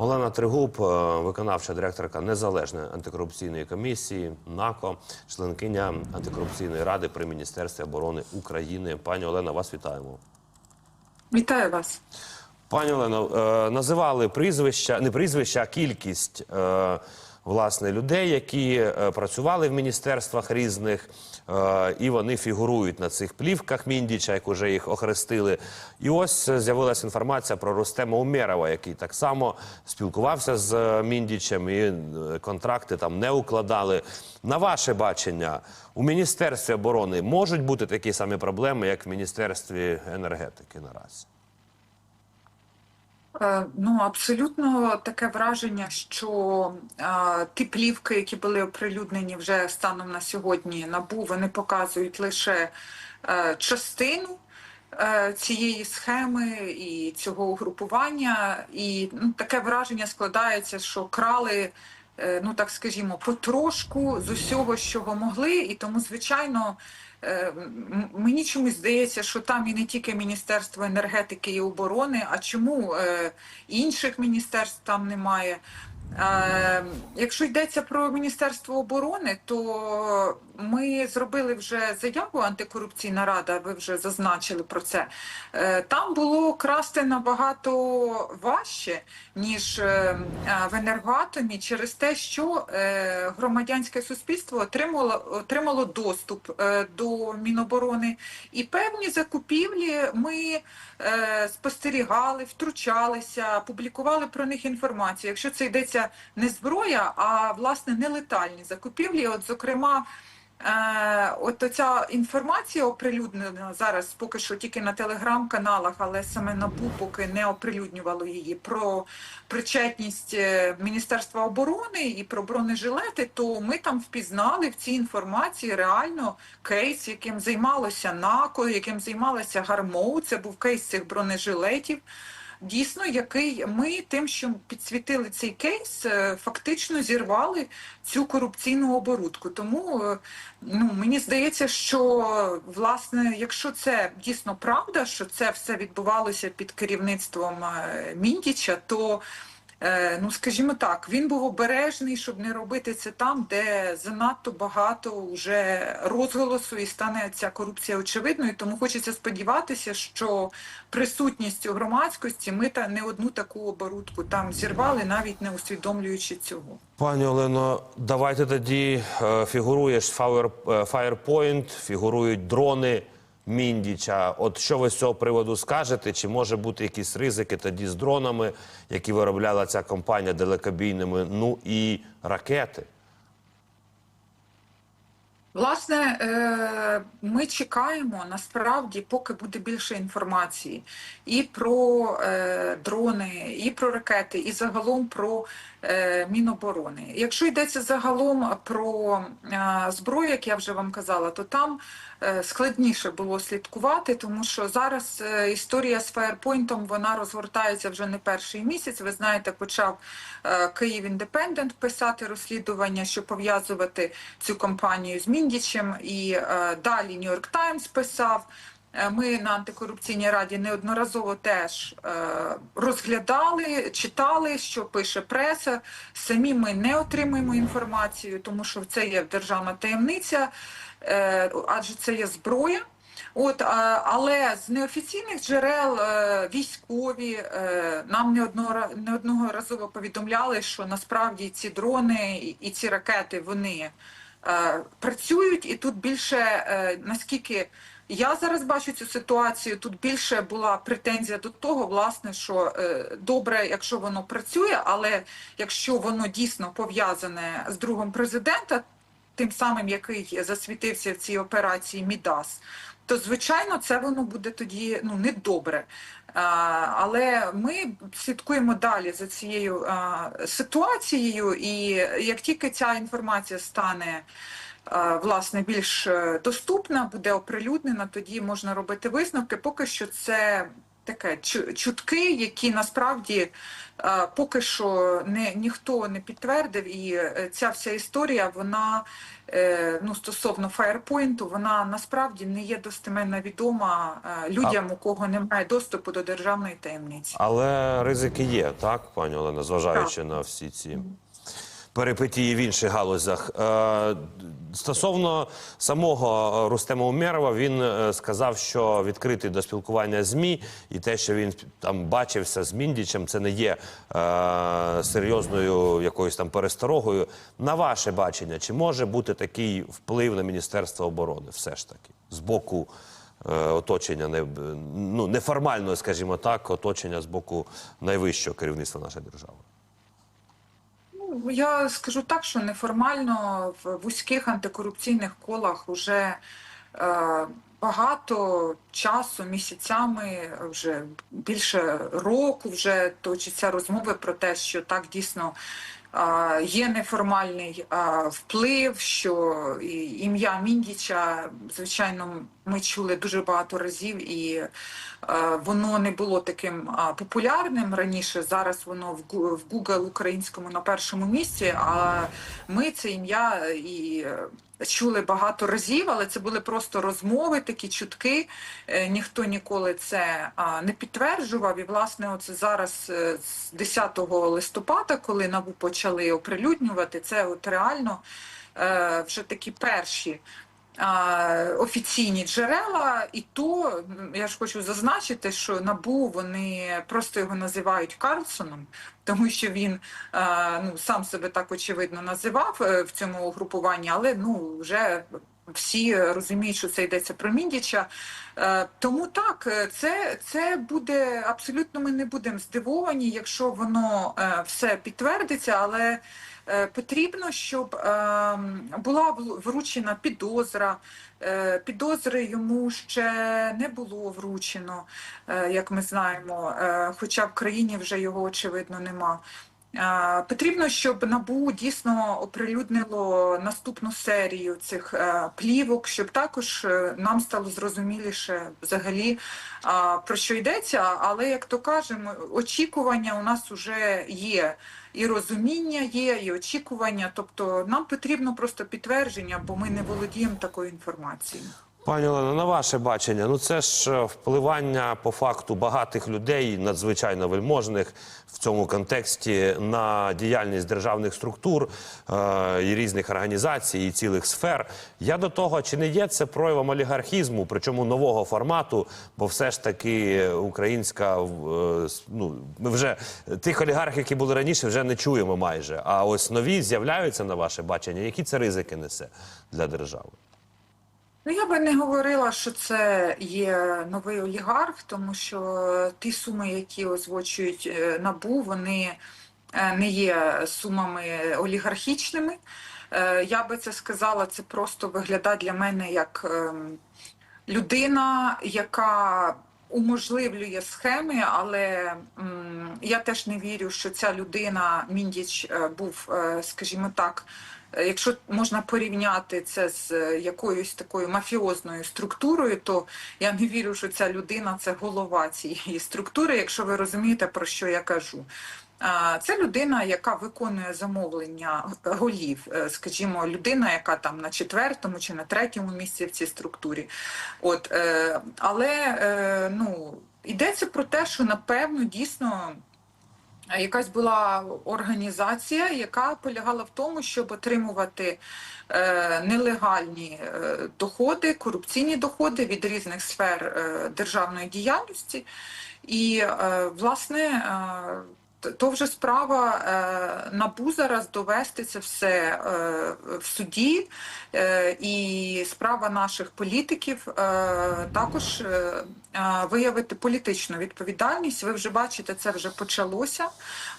Олена Тригуб, е, виконавча директорка Незалежної антикорупційної комісії НАКО, членкиня антикорупційної ради при Міністерстві оборони України. Пані Олена, вас вітаємо. Вітаю вас. Пані Олено, е, називали прізвища, не прізвища, а кількість е, власне людей, які е, працювали в міністерствах різних, е, і вони фігурують на цих плівках Міндіча, як уже їх охрестили. І ось е, з'явилася інформація про Рустема Умєрова, який так само спілкувався з Міндічем, і контракти там не укладали. На ваше бачення, у міністерстві оборони можуть бути такі самі проблеми, як в міністерстві енергетики наразі. Е, Ну, абсолютно таке враження, що е, ті плівки, які були оприлюднені вже станом на сьогодні, набу, вони показують лише е, частину е, цієї схеми і цього угрупування. І ну, таке враження складається, що крали. Е, Ну, так скажімо, потрошку з усього, що могли, і тому, звичайно, Е, Мені чомусь здається, що там і не тільки Міністерство енергетики і оборони, а чому е, інших міністерств там немає. Якщо йдеться про Міністерство оборони, то ми зробили вже заяву антикорупційна рада, ви вже зазначили про це. Е, Там було красти набагато важче, ніж е, е, в енергоатомі, через те, що громадянське суспільство отримало, отримало доступ до Міноборони, і певні закупівлі ми спостерігали, втручалися, публікували про них інформацію. Якщо це йдеться не зброя, а власне нелетальні закупівлі, от зокрема. Е, От ця інформація оприлюднена зараз поки що тільки на телеграм-каналах, але саме НАБУ поки не оприлюднювало її про причетність е, Міністерства оборони і про бронежилети, то ми там впізнали в цій інформації реально кейс, яким займалося НАКО, яким займалася Гармоу. Це був кейс цих бронежилетів. Дійсно, який ми тим, що підсвітили цей кейс, е, фактично зірвали цю корупційну оборудку. Тому е, ну мені здається, що власне, якщо це дійсно правда, що це все відбувалося під керівництвом е, Міндіча, то ну скажімо так, він був обережний, щоб не робити це там, де занадто багато вже розголосу і стане ця корупція очевидною. Тому хочеться сподіватися, що присутністю громадськості ми та не одну таку оборудку там зірвали, навіть не усвідомлюючи цього. Пані Олено, давайте тоді е, фігурує ж е, Firepoint, фігурують дрони Міндіча. От що ви з цього приводу скажете? Чи може бути якісь ризики тоді з дронами, які виробляла ця компанія далекобійними, ну і ракети? Власне, е, ми чекаємо насправді, поки буде більше інформації і про е, дрони, і про ракети, і загалом про Міноборони. Якщо йдеться загалом про е, зброю, як я вже вам казала, то там е, складніше було слідкувати, тому що зараз е, історія з фаєрпойнтом вона розгортається вже не перший місяць. Ви знаєте, почав е, Київ Індепендент писати розслідування, щоб пов'язувати цю компанію з Міндічем, і е, далі Нью-Йорк Таймс писав. Е, Ми на антикорупційній раді неодноразово теж е, розглядали, читали, що пише преса. Самі ми не отримуємо інформацію, тому що це є державна таємниця, е, адже це є зброя. От, але з неофіційних джерел військові нам неоднора- неодноразово повідомляли, що насправді ці дрони і, ці ракети вони працюють, і тут більше е, наскільки я зараз бачу цю ситуацію, тут більше була претензія до того, власне, що е, добре, якщо воно працює, але якщо воно дійсно пов'язане з другом президента, тим самим, який засвітився в цій операції Мідас, то звичайно це воно буде тоді ну недобре. Але ми слідкуємо далі за цією ситуацією, і як тільки ця інформація стане власне більш е, доступна, буде оприлюднена, тоді можна робити висновки. Поки що це таке чу- чутки, які насправді е, поки що не ніхто не підтвердив, і е, ця вся історія, вона е, ну стосовно фаєрпойнту, вона насправді не є достеменно відома людям, у кого немає доступу до державної таємниці. Але ризики є, так, пані Олена, зважаючи на всі ці перипетії в інших галузях. Е, Стосовно самого Рустема Умєрова, він е, сказав, що відкритий до спілкування ЗМІ, і те, що він там бачився з Міндічем, це не є е, серйозною якоюсь там пересторогою. На ваше бачення, чи може бути такий вплив на Міністерство оборони, все ж таки, з боку оточення, не, ну, неформального, скажімо так, оточення з боку найвищого керівництва нашої держави? Я скажу так, що неформально в вузьких антикорупційних колах вже е, багато часу, місяцями, вже більше року вже точаться розмови про те, що так дійсно е, є неформальний е, вплив, що ім'я Міндіча, звичайно, ми чули дуже багато разів, і е, воно не було таким популярним раніше. Зараз воно в Google українському на першому місці. А ми це ім'я і е, чули багато разів, але це були просто розмови, такі чутки. Е, Ніхто ніколи це не підтверджував. І власне, оце зараз з 10 листопада, коли набу почали оприлюднювати, це от реально вже такі перші офіційні джерела, і то я ж хочу зазначити, що набу вони просто його називають Карлсоном, тому що він ну сам себе так очевидно називав е, в цьому угрупуванні, але ну вже. Всі розуміють, що це йдеться про Міндіча. Е, Тому так, е, це, це буде абсолютно. Ми не будемо здивовані, якщо воно е, все підтвердиться, але е, потрібно, щоб е, була вручена підозра. Е, Підозри йому ще не було вручено, е, як ми знаємо, е, хоча в країні вже його очевидно нема. Потрібно, щоб НАБУ дійсно оприлюднило наступну серію цих е, плівок, щоб також е, нам стало зрозуміліше взагалі про що йдеться. Але як то кажемо, очікування у нас вже є. І розуміння є, і очікування. Тобто нам потрібно просто підтвердження, бо ми не володіємо такою інформацією. Пані Олено, на ваше бачення, ну це ж е, впливання по факту багатих людей, надзвичайно вельможних в цьому контексті на діяльність державних структур е, і різних організацій і цілих сфер. Я до того, чи не є це проявом олігархізму, причому нового формату, бо все ж таки українська е, ну ми вже тих олігархів, які були раніше, вже не чуємо майже. А ось нові з'являються на ваше бачення. Які це ризики несе для держави? Ну, я би не говорила, що це є новий олігарх, тому що ті суми, які озвучують е, набу, вони е, не є сумами олігархічними. Е, Я би це сказала, це просто виглядає для мене як ем, людина, яка уможливлює схеми, але м, я теж не вірю, що ця людина Міндіч е, був, е, скажімо так. е, Якщо можна порівняти це з якоюсь такою мафіозною структурою, то я не вірю, що ця людина це голова цієї структури, якщо ви розумієте, про що я кажу. Це людина, яка виконує замовлення голів, Е, скажімо, людина, яка там на четвертому чи на третьому місці в цій структурі. От, е, але е, ну, йдеться про те, що напевно дійсно. Якась була організація, яка полягала в тому, щоб отримувати е, нелегальні е, доходи, корупційні доходи від різних сфер е, державної діяльності. І, е, власне, е, то вже справа е, НАБУ зараз довести це все е, в суді, е, і справа наших політиків е, також е, е, виявити політичну відповідальність. Ви вже бачите, це вже почалося.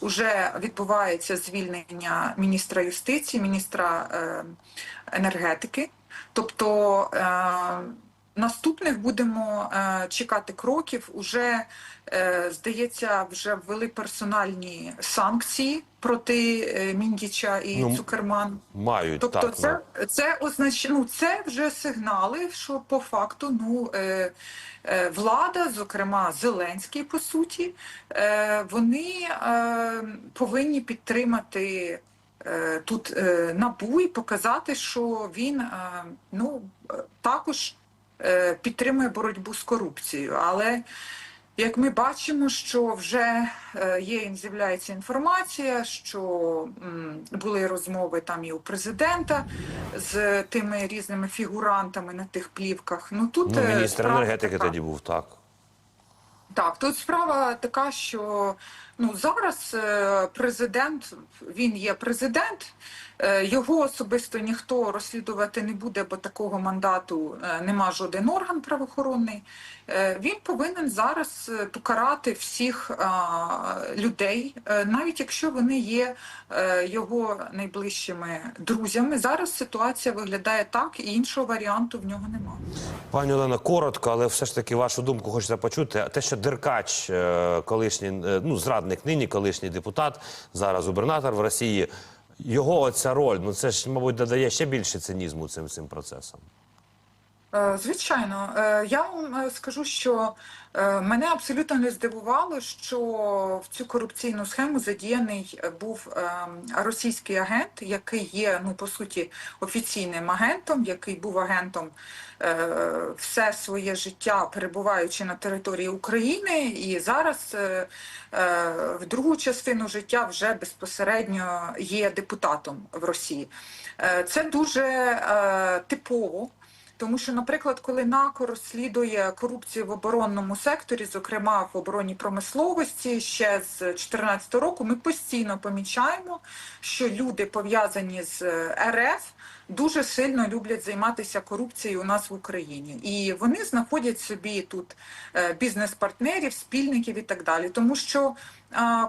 Уже відбувається звільнення міністра юстиції, міністра е, енергетики. Тобто е, наступних будемо е, чекати кроків. Уже е, здається, вже ввели персональні санкції проти е, Міндіча і Ну, Цукерман. Мають Тобто, так. це, ну. це означ... ну, це вже сигнали, що по факту ну, е, е, влада, зокрема Зеленський, по суті, е, вони е, повинні підтримати е, тут е, набу і показати, що він е, ну, також підтримує боротьбу з корупцією. Але як ми бачимо, що вже е, є з'являється інформація, що були розмови там і у президента з тими різними фігурантами на тих плівках. Ну тут Ну, е, міністр енергетики така. тоді був, так. Так, тут справа така, що ну зараз е, президент він є президент. е, Його особисто ніхто розслідувати не буде, бо такого мандату е, нема жоден орган правоохоронний. Він повинен зараз покарати всіх людей, навіть якщо вони є його найближчими друзями. Зараз ситуація виглядає так, і іншого варіанту в нього немає. Пані Олена, коротко, але все ж таки вашу думку хочеться почути. Те, що Деркач, колишній, ну зрадник нині, колишній депутат, зараз губернатор в Росії. Його оця роль, ну це ж, мабуть, додає ще більше цинізму цим цим процесам. Е, Звичайно, Е, я вам е, скажу, що мене абсолютно не здивувало, що в цю корупційну схему задіяний був російський агент, який є ну по суті офіційним агентом, який був агентом все своє життя, перебуваючи на території України, і зараз в другу частину життя вже безпосередньо є депутатом в Росії. Це дуже типово. Тому що, наприклад, коли НАКО розслідує корупцію в оборонному секторі, зокрема в оборонній промисловості, ще з 2014 року, ми постійно помічаємо, що люди пов'язані з е, РФ дуже сильно люблять займатися корупцією у нас в Україні, і вони знаходять собі тут е, бізнес-партнерів, спільників і так далі, тому що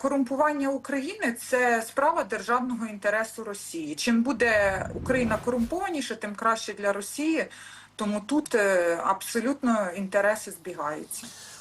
корумпування України це справа державного інтересу Росії. Чим буде Україна корумпованіша, тим краще для Росії. Тому тут е, абсолютно інтереси збігаються.